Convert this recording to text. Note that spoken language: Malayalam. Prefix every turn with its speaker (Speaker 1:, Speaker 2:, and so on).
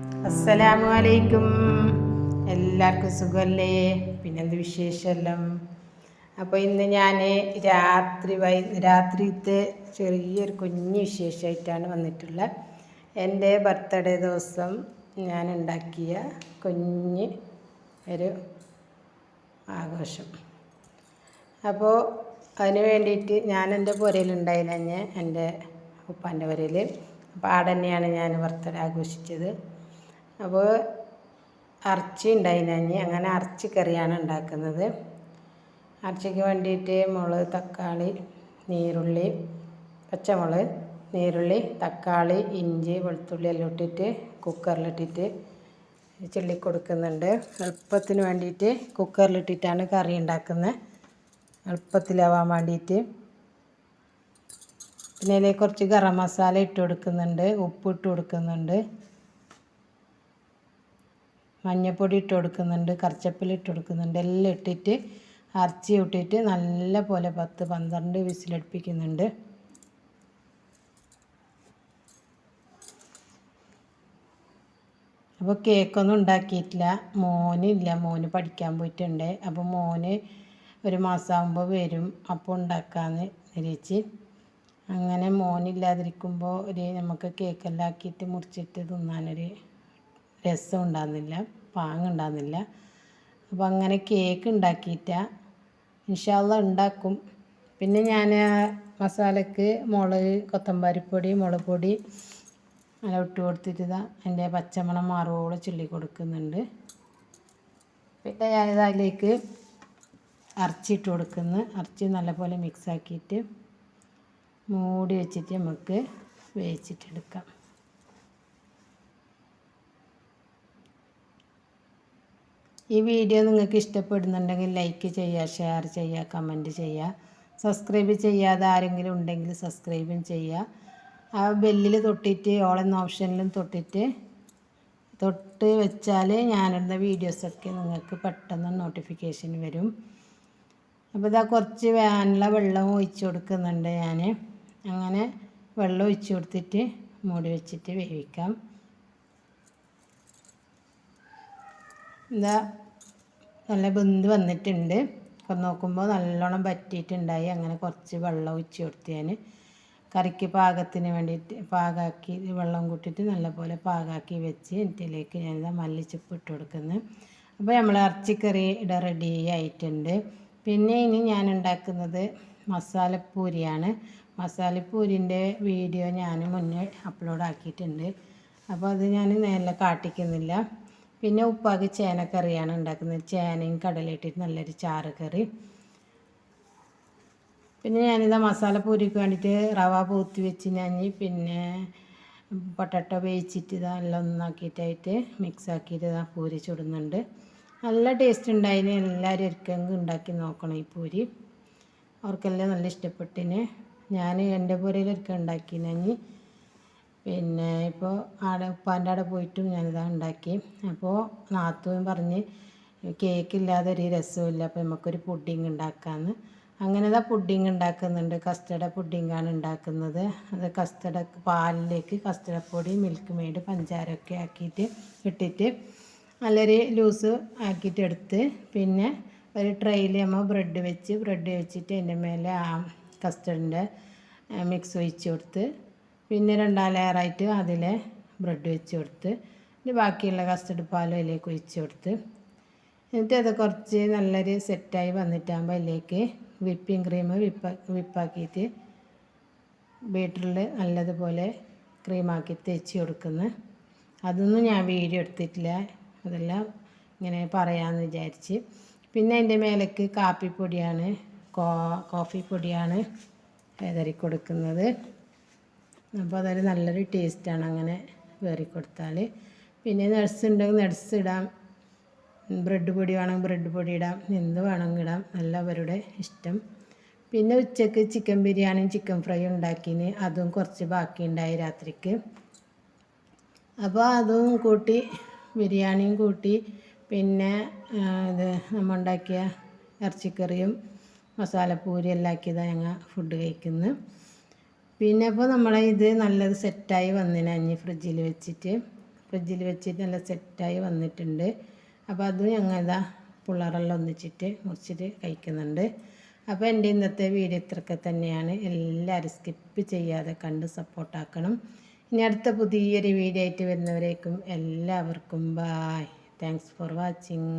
Speaker 1: അസ്സലാമു അലൈക്കും എല്ലാവർക്കും സുഖമല്ലേ? പിന്നെന്ത് വിശേഷമെല്ലാം? അപ്പോൾ ഇന്ന് ഞാൻ രാത്രി വൈ രാത്രിത്തെ ചെറിയൊരു കുഞ്ഞു വിശേഷമായിട്ടാണ് വന്നിട്ടുള്ളത്. എന്റെ ബർത്ത്ഡേ ദിവസം ഞാൻ ഉണ്ടാക്കിയ കുഞ്ഞ് ഒരു ആഘോഷം. അപ്പോൾ അതിന് വേണ്ടിയിട്ട് ഞാൻ എന്റെ പുരയിലുണ്ടായിരുന്നെ എന്റെ ഉപ്പാന്റെ പുരയിൽ. അപ്പോൾ അവിടെ തന്നെയാണ് ഞാൻ ബർത്ത്ഡേ ആഘോഷിച്ചത്. അപ്പോൾ ഇറച്ചി ഉണ്ടായിരുന്നു അങ്ങനെ ഇറച്ചി കറിയാണ് ഉണ്ടാക്കുന്നത്. ഇറച്ചിക്ക് വേണ്ടിയിട്ട് മുളക് തക്കാളി നീരുള്ളി പച്ചമുളക് നീരുള്ളി തക്കാളി ഇഞ്ചി വെളുത്തുള്ളി എല്ലാം ഇട്ടിട്ട് കുക്കറിലിട്ടിട്ട് ചുള്ളി കൊടുക്കുന്നുണ്ട്. എളുപ്പത്തിന് വേണ്ടിയിട്ട് കുക്കറിലിട്ടിട്ടാണ് കറി ഉണ്ടാക്കുന്നത് എളുപ്പത്തിലാവാൻ വേണ്ടിയിട്ട്. പിന്നെ അതിലേക്ക് കുറച്ച് ഗരം മസാല ഇട്ട് കൊടുക്കുന്നുണ്ട്. ഉപ്പ് ഇട്ട് കൊടുക്കുന്നുണ്ട്. മഞ്ഞൾപ്പൊടി ഇട്ട് കൊടുക്കുന്നുണ്ട് കറിച്ചപ്പില ഇട്ട് കൊടുക്കുന്നുണ്ട് എല്ലാം ഇട്ടിട്ട് ഇറച്ചി ഇട്ടിട്ട് നല്ല പോലെ പത്ത് പന്ത്രണ്ട് വിസിലടുപ്പിക്കുന്നുണ്ട് അപ്പോൾ കേക്കൊന്നും ഉണ്ടാക്കിയിട്ടില്ല. മോനില്ല മോന് പഠിക്കാൻ പോയിട്ടുണ്ട്. അപ്പോൾ മോന് ഒരു മാസമാകുമ്പോൾ വരും. അപ്പോൾ ഉണ്ടാക്കാമെന്ന് നിരീച്ച് അങ്ങനെ മോനില്ലാതിരിക്കുമ്പോൾ ഒരു നമുക്ക് കേക്കെല്ലാം ആക്കിയിട്ട് മുറിച്ചിട്ട് തിന്നാനൊരു രസം ഉണ്ടാകുന്നില്ല പാങ്ങുണ്ടാകുന്നില്ല അപ്പോൾ അങ്ങനെ കേക്ക് ഉണ്ടാക്കിയിട്ട. ഇൻഷാല്ല ഉണ്ടാക്കും. പിന്നെ ഞാൻ മസാലക്ക് മുളക് കൊത്തമ്പാരിപ്പൊടി മുളക് പൊടി അല്ല ഇട്ട് കൊടുത്തിട്ട് എന്റെ പച്ചമണം മാറുവോളം ചുള്ളി കൊടുക്കുന്നുണ്ട്. പിന്നെ ഞാനിത് അതിലേക്ക് അരച്ചിട്ട് കൊടുക്കുന്നു. അരച്ച് നല്ലപോലെ മിക്സാക്കിയിട്ട് മൂടി വെച്ചിട്ട് നമുക്ക് വേവിച്ചിട്ടെടുക്കാം ഈ വീഡിയോ നിങ്ങൾക്ക് ഇഷ്ടപ്പെടുന്നുണ്ടെങ്കിൽ ലൈക്ക് ചെയ്യുക ഷെയർ ചെയ്യുക കമന്റ് ചെയ്യുക. സബ്സ്ക്രൈബ് ചെയ്യാതെ ആരെങ്കിലും ഉണ്ടെങ്കിൽ സബ്സ്ക്രൈബും ചെയ്യുക. ആ ബെല്ലിൽ തൊട്ടിട്ട് ഓൾ എന്ന ഓപ്ഷനിലും തൊട്ടിട്ട് തൊട്ട് വെച്ചാൽ ഞാനിടുന്ന വീഡിയോസൊക്കെ നിങ്ങൾക്ക് പെട്ടെന്ന് നോട്ടിഫിക്കേഷൻ വരും. അപ്പോൾ ഇതാ കുറച്ച് വേനല വെള്ളം ഒഴിച്ച് കൊടുക്കുന്നുണ്ട് ഞാൻ അങ്ങനെ വെള്ളം ഒഴിച്ച് കൊടുത്തിട്ട് മൂടി വെച്ചിട്ട് വേവിക്കാം. എന്താ നല്ല ബന്ധ് വന്നിട്ടുണ്ട്. അപ്പം നോക്കുമ്പോൾ നല്ലോണം പറ്റിയിട്ടുണ്ടായി അങ്ങനെ കുറച്ച് വെള്ളം ഒഴിച്ച് കൊടുത്ത് ഞാൻ കറിക്ക് പാകത്തിന് വേണ്ടിയിട്ട് പാകാക്കി വെള്ളം കൂട്ടിയിട്ട് നല്ലപോലെ പാകാക്കി വെച്ച് എന്നിട്ടിലേക്ക് ഞാനിതാ മല്ലിച്ചപ്പ് ഇട്ട് കൊടുക്കുന്നത് അപ്പോൾ നമ്മൾ ഇറച്ചിക്കറി ഇവിടെ റെഡി ആയിട്ടുണ്ട്. പിന്നെ ഇനി ഞാൻ ഉണ്ടാക്കുന്നത് മസാലപ്പൂരിയാണ്. മസാലപ്പൂരിന്റെ വീഡിയോ ഞാൻ മുന്നേ അപ്ലോഡ് ആക്കിയിട്ടുണ്ട്. അപ്പോൾ അത് ഞാൻ നേരെ കാട്ടിക്കുന്നില്ല. പിന്നെ ഉപ്പാക്ക് ചേനക്കറിയാണ് ഉണ്ടാക്കുന്നത്. ചേനയും കടലയിട്ടിട്ട് നല്ലൊരു ചാറ് കറി പിന്നെ ഞാനിത് മസാല പൂരിക്ക് വേണ്ടിയിട്ട് റവ പൂത്തി വെച്ച് ഞാൻ പിന്നെ പൊട്ടറ്റോ വേവിച്ചിട്ട് ഇതാ എല്ലാം ഒന്നാക്കിയിട്ടായിട്ട് മിക്സ് ആക്കിയിട്ട് ഇതാ പൂരി ചുടുന്നുണ്ട്. നല്ല ടേസ്റ്റ് ഉണ്ടായിന്. എല്ലാവരും ഒരിക്കലും ഉണ്ടാക്കി നോക്കണം ഈ പൂരി. അവർക്കെല്ലാം നല്ല ഇഷ്ടപ്പെട്ടിന്. ഞാൻ എന്റെ പുരയിൽ ഒരിക്കൽ ഉണ്ടാക്കിനി പിന്നെ ഇപ്പോൾ ആടെ ഉപ്പാന്റെ അവിടെ പോയിട്ടും ഞാനിതാ ഉണ്ടാക്കി. അപ്പോൾ നാത്തൂൻ പറഞ്ഞ് കേക്ക് ഇല്ലാതെ ഒരു രസമില്ല അപ്പോൾ നമുക്കൊരു പുഡിങ് ഉണ്ടാക്കാമെന്ന് അങ്ങനെ ഇതാ പുഡിങ് ഉണ്ടാക്കുന്നുണ്ട്. കസ്റ്റർഡ് പുഡിങ്ങാണ് ഉണ്ടാക്കുന്നത്. അത് കസ്റ്റർഡ് പാലിലേക്ക് കസ്റ്റർഡ് പൊടി മിൽക്ക് മെയ്ഡ് പഞ്ചാരമൊക്കെ ആക്കിയിട്ട് ഇട്ടിട്ട് നല്ലൊരു ലൂസ് ആക്കിയിട്ട് എടുത്ത് പിന്നെ ഒരു ട്രെയിൽ നമ്മൾ ബ്രെഡ് വെച്ച് ബ്രെഡ് വെച്ചിട്ട് അതിന്റെ മേലെ ആ കസ്റ്റർഡിന്റെ മിക്സ് ഒഴിച്ച് കൊടുത്ത് പിന്നെ രണ്ടാം ലെയറായിട്ട് അതിൽ ബ്രെഡ് വെച്ച് കൊടുത്ത് പിന്നെ ബാക്കിയുള്ള കസ്റ്റർഡ് പാലും അതിലേക്ക് ഒഴിച്ച് കൊടുത്ത്. എന്നിട്ട് അത് കുറച്ച് നല്ലൊരു സെറ്റായി വന്നിട്ടാകുമ്പോൾ അതിലേക്ക് വിപ്പിംഗ് ക്രീം വിപ്പ വിപ്പാക്കിയിട്ട് ബീറ്ററിൽ നല്ലതുപോലെ ക്രീമാക്കി തേച്ച് കൊടുക്കുന്നു. അതൊന്നും ഞാൻ വീഡിയോ എടുത്തിട്ടില്ല. അതെല്ലാം ഇങ്ങനെ പറയാമെന്ന് വിചാരിച്ച്. പിന്നെ അതിന്റെ മേലേക്ക് കാപ്പിപ്പൊടിയാണ് കോ കോഫി പൊടിയാണ് കൊടുക്കുന്നത് അപ്പോൾ അതൊരു നല്ലൊരു ടേസ്റ്റാണ് അങ്ങനെ വേറി കൊടുത്താൽ. പിന്നെ നട്സ് ഉണ്ടെങ്കിൽ നട്സ് ഇടാം. ബ്രെഡ് പൊടി വേണമെങ്കിൽ ബ്രെഡ് പൊടി ഇടാം. എന്ത് വേണമെങ്കിൽ ഇടാം. നല്ല അവരുടെ ഇഷ്ടം. പിന്നെ ഉച്ചയ്ക്ക് ചിക്കൻ ബിരിയാണിയും ചിക്കൻ ഫ്രൈ ഉണ്ടാക്കിന്. അതും കുറച്ച് ബാക്കിയുണ്ടായി രാത്രിക്ക്. അപ്പോൾ അതും കൂട്ടി ബിരിയാണിയും കൂട്ടി പിന്നെ ഇത് നമ്മൾ ഉണ്ടാക്കിയ ഇറച്ചിക്കറിയും മസാലപ്പൂരി എല്ലാം ആക്കിയതാണ് ഞങ്ങൾ ഫുഡ് കഴിക്കുന്നത് പിന്നെ ഇപ്പോൾ നമ്മളെ ഇത് നല്ലത് സെറ്റായി വന്നിന് അഞ്ഞ് ഫ്രിഡ്ജിൽ വെച്ചിട്ട്. ഫ്രിഡ്ജിൽ വെച്ചിട്ട് നല്ല സെറ്റായി വന്നിട്ടുണ്ട്. അപ്പോൾ അത് ഞങ്ങൾ ഇതാ പിള്ളേരെല്ലാം ഒന്നിച്ചിട്ട് മുറിച്ചിട്ട് കഴിക്കുന്നുണ്ട്. അപ്പോൾ എന്റെ ഇന്നത്തെ വീഡിയോ ഇത്രയൊക്കെ തന്നെയാണ്. എല്ലാവരും സ്കിപ്പ് ചെയ്യാതെ കണ്ട് സപ്പോർട്ടാക്കണം ഇനി അടുത്ത പുതിയൊരു വീഡിയോ ആയിട്ട് വരുന്നവരേക്കും എല്ലാവർക്കും ബായ് താങ്ക്സ് ഫോർ വാച്ചിങ്